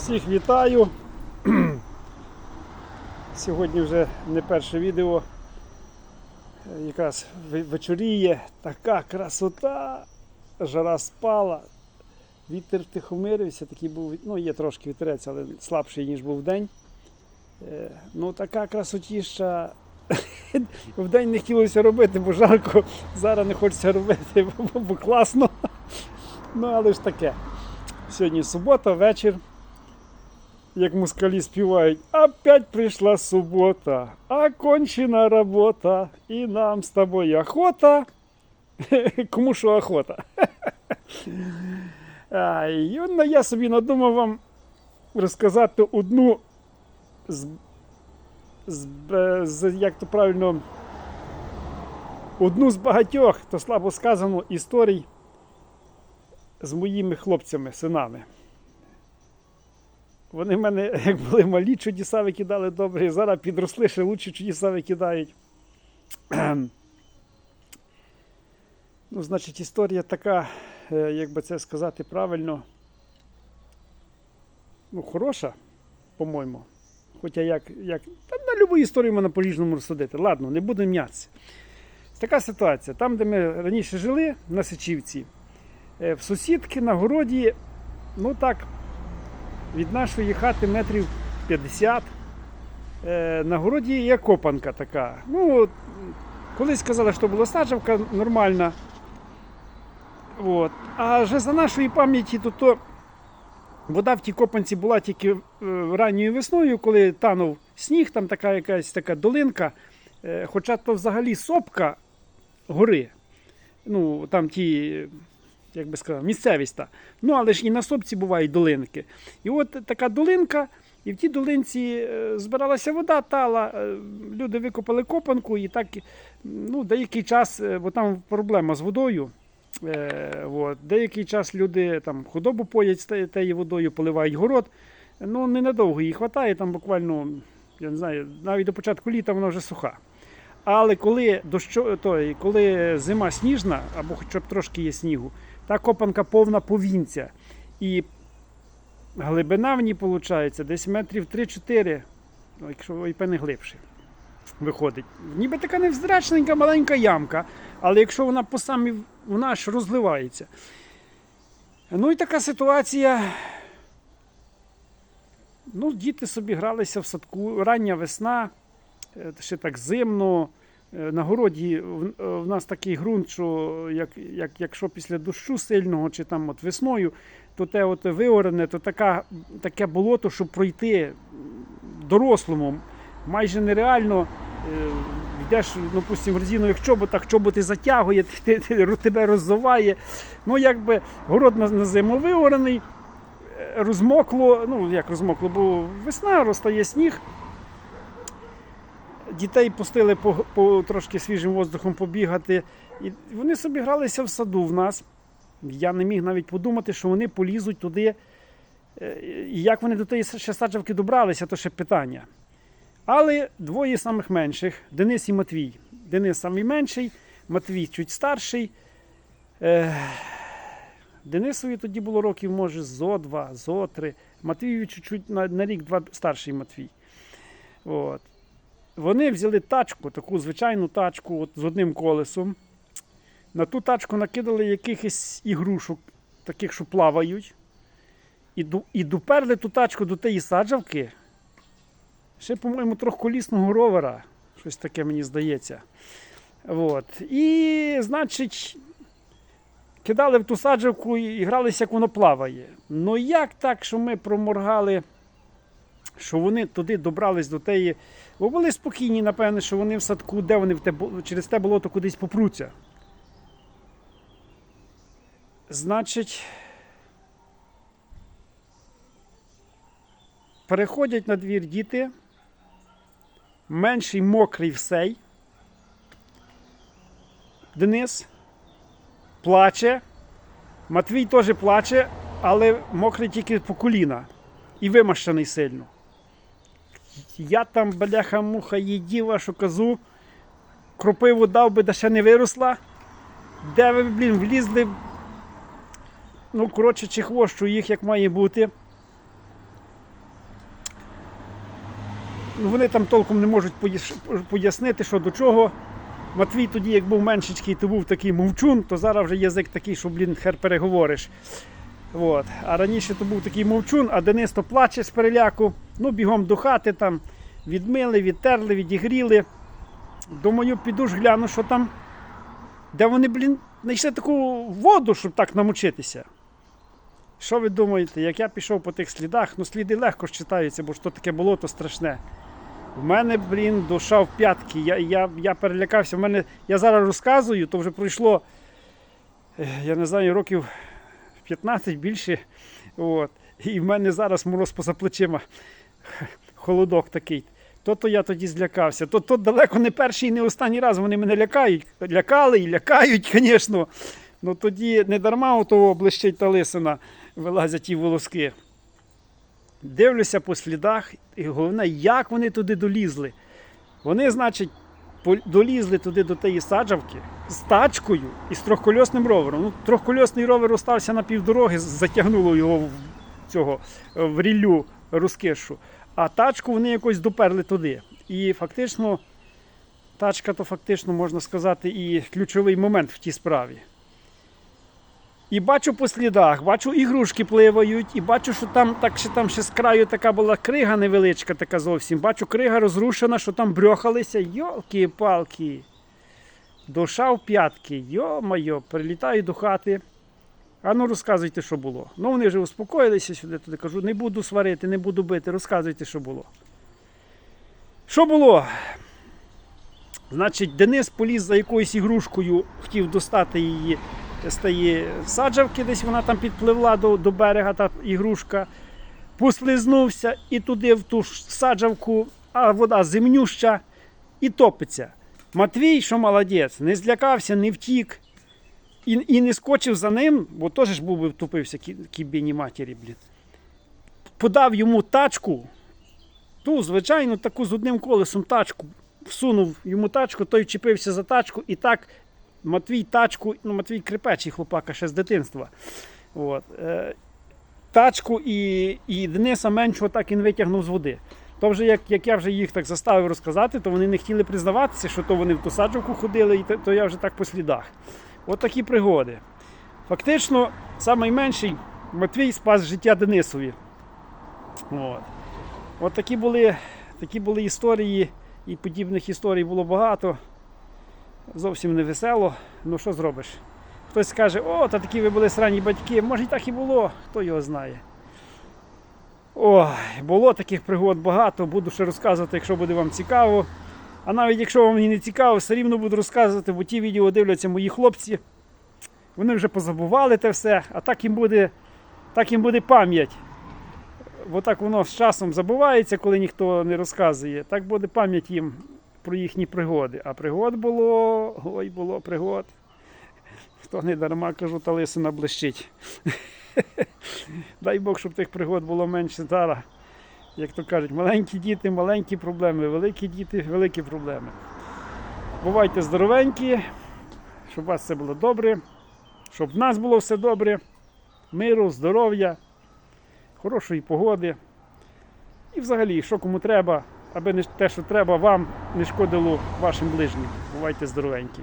Всіх вітаю. Сьогодні вже не перше відео. Якраз ве- вечоріє, така красота, жара спала, вітер втихомирився, такий був, ну є трошки вітерець, але слабший, ніж був день. Е, Ну така красотіща. Вдень не хотілося робити, бо жарко. Зараз не хочеться робити, бо класно. Ну, але ж таке. Сьогодні субота, вечір. Як мускалі співають, опять прийшла субота, окончена робота, і нам з тобою охота. Кому що охота. Ай, і от я собі надумав вам розказати одну з, з, з як то правильно, одну з багатьох, то слабо сказано, історій з моїми хлопцями, синами. Вони в мене, як були малі, чудеса викидали добрі, зараз підросли, ще лучше чудеса викидають. Ну, значить, історія така, е, як би це сказати правильно, ну, хороша, по-моєму. Хоча як, як та на любу історію можна по-різному розсудити. Ладно, не будемо м'ятися. Така ситуація. Там, де ми раніше жили, на Сичівці, е, в сусідки на городі, ну так, від нашої хати метрів 50. Е, на городі є копанка така. Ну, колись казали, що була саджавка нормальна. От. А вже за нашої пам'яті, то, то вода в тій копанці була тільки е, ранньою весною, коли танув сніг, там така якась така долинка. Е, хоча то взагалі сопка гори. Ну, там ті, як би сказав, місцевість та. Ну, але ж і на сопці бувають долинки. І от така долинка, і в тій долинці е, збиралася вода, тала, е, люди викопали копанку, і так ну, деякий час, е, бо там проблема з водою. Е, от, деякий час люди там худобу поять з те- тією водою, поливають город. Ну, ненадовго їй вистачає, там буквально, я не знаю, навіть до початку літа вона вже суха. Але коли дощо, той, коли зима сніжна, або хоча б трошки є снігу, та копанка повна повінця. І глибина в ній виходить десь метрів 3-4, ну, якщо і певне глибше. Виходить. Ніби така невзрачненька маленька ямка, але якщо вона по самій вона аж розливається. Ну і така ситуація. Ну, діти собі гралися в садку, рання весна, е, ще так зимно. Е, На городі в, е, в нас такий ґрунт, що як, як, якщо після дощу сильного чи там от весною, то те от виорене, то така, таке болото, щоб пройти дорослому, майже нереально. Е, Йдеш, допустимо, в резинових чоботах, чоботи затягує, ти- ти- тебе роззуває. Ну, якби город на, на зиму виорений, розмокло, ну як розмокло, бо весна, розтає сніг. Дітей пустили по, по трошки свіжим воздухом побігати. І вони собі гралися в саду в нас. Я не міг навіть подумати, що вони полізуть туди. Е, І як вони до тієї ще саджавки добралися, то ще питання. Але двоє самих менших Денис і Матвій. Денис самий менший, Матвій чуть старший. Е, Денисові тоді було років, може, зо два, зо три. Матвію чуть-чуть на, на рік-два старший Матвій. От. Вони взяли тачку, таку звичайну тачку от, з одним колесом. На ту тачку накидали якихось ігрушок, таких, що плавають. І, і доперли ту тачку до тієї саджавки. Ще, по-моєму, трьохколісного ровера. Щось таке мені здається. От. І, значить, кидали в ту саджавку і гралися, як воно плаває. Ну як так, що ми проморгали, що вони туди добрались до теї. Бо були спокійні, напевне, що вони в садку, де вони в те, через те болото кудись попруться. Значить, переходять на двір діти, менший мокрий всей. Денис плаче. Матвій теж плаче, але мокрий тільки по коліна і вимащений сильно. Я там, бляха-муха, її вашу козу, кропиву дав би, да ще не виросла. Де ви, блін, влізли? Ну, коротше, чи хвощу їх як має бути. Ну, вони там толком не можуть пояснити, що до чого. Матвій тоді, як був меншечкий, то був такий мовчун, то зараз вже язик такий, що, блін, хер переговориш. От. А раніше то був такий мовчун, а Денис то плаче з переляку. Ну, бігом до хати там відмили, відтерли, відігріли. Думаю, піду ж гляну, що там. Де вони, блін, знайшли таку воду, щоб так намочитися. Що ви думаєте, як я пішов по тих слідах, ну сліди легко ж читаються, бо що таке болото страшне. У мене, блін, душа в п'ятки. Я, я, я перелякався. В мене, я зараз розказую, то вже пройшло, я не знаю, років 15 більше. От. І в мене зараз мороз поза плечима. Холодок такий. То-то я тоді злякався. То, то далеко не перший і не останній раз вони мене лякають. Лякали і лякають, звісно. Ну тоді не дарма у того блищить та лисина вилазять ті волоски. Дивлюся по слідах, і головне, як вони туди долізли. Вони, значить, долізли туди до тієї саджавки з тачкою і з трьохкольосним ровером. Ну, трьохкольосний ровер остався на півдороги, затягнуло його в цього е, в ріллю розкишу. А тачку вони якось доперли туди. І фактично, тачка то фактично можна сказати і ключовий момент в тій справі. І бачу по слідах, бачу ігрушки пливають, і бачу, що там так ще там ще з краю така була крига невеличка, така зовсім. Бачу, крига розрушена, що там брьохалися. Йолки-палки. Душа в п'ятки. Йо-моє, прилітаю до хати. А ну розказуйте, що було. Ну вони вже успокоїлися сюди, туди кажу, не буду сварити, не буду бити, розказуйте, що було. Що було? Значить, Денис поліз за якоюсь ігрушкою, хотів достати її тієї саджавки, десь вона там підпливла до, до берега, та ігрушка. Послизнувся і туди в ту саджавку, а вода земнюща і топиться. Матвій, що молодець, не злякався, не втік і, і не скочив за ним, бо теж ж був би втупився кі- кібіні матері, блін. Подав йому тачку, ту, звичайно, таку з одним колесом тачку. Всунув йому тачку, той вчепився за тачку, і так Матвій тачку, ну Матвій крепечий хлопака ще з дитинства. От. Е, тачку і, і Дениса меншого так він витягнув з води. То вже як, як я вже їх так заставив розказати, то вони не хотіли признаватися, що то вони в ту саджавку ходили, і то, то я вже так по слідах. От такі пригоди. Фактично, найменший Матвій спас життя Денисові. От. От такі були, такі були історії, і подібних історій було багато. Зовсім не весело. Ну що зробиш? Хтось скаже, о, та такі ви були сранні батьки. Може і так і було, хто його знає. Ой, було таких пригод багато, буду ще розказувати, якщо буде вам цікаво. А навіть якщо вам не цікаво, все рівно буду розказувати, бо ті відео дивляться мої хлопці. Вони вже позабували те все, а так їм буде, так їм буде пам'ять. Бо так воно з часом забувається, коли ніхто не розказує. Так буде пам'ять їм про їхні пригоди. А пригод було, ой, було пригод. Хто не дарма кажу, та лисина блищить. Дай Бог, щоб тих пригод було менше зараз. Як то кажуть, маленькі діти, маленькі проблеми, великі діти, великі проблеми. Бувайте здоровенькі, щоб у вас все було добре, щоб в нас було все добре, миру, здоров'я, хорошої погоди. І взагалі, що кому треба, аби не те, що треба вам, не шкодило вашим ближнім. Бувайте здоровенькі.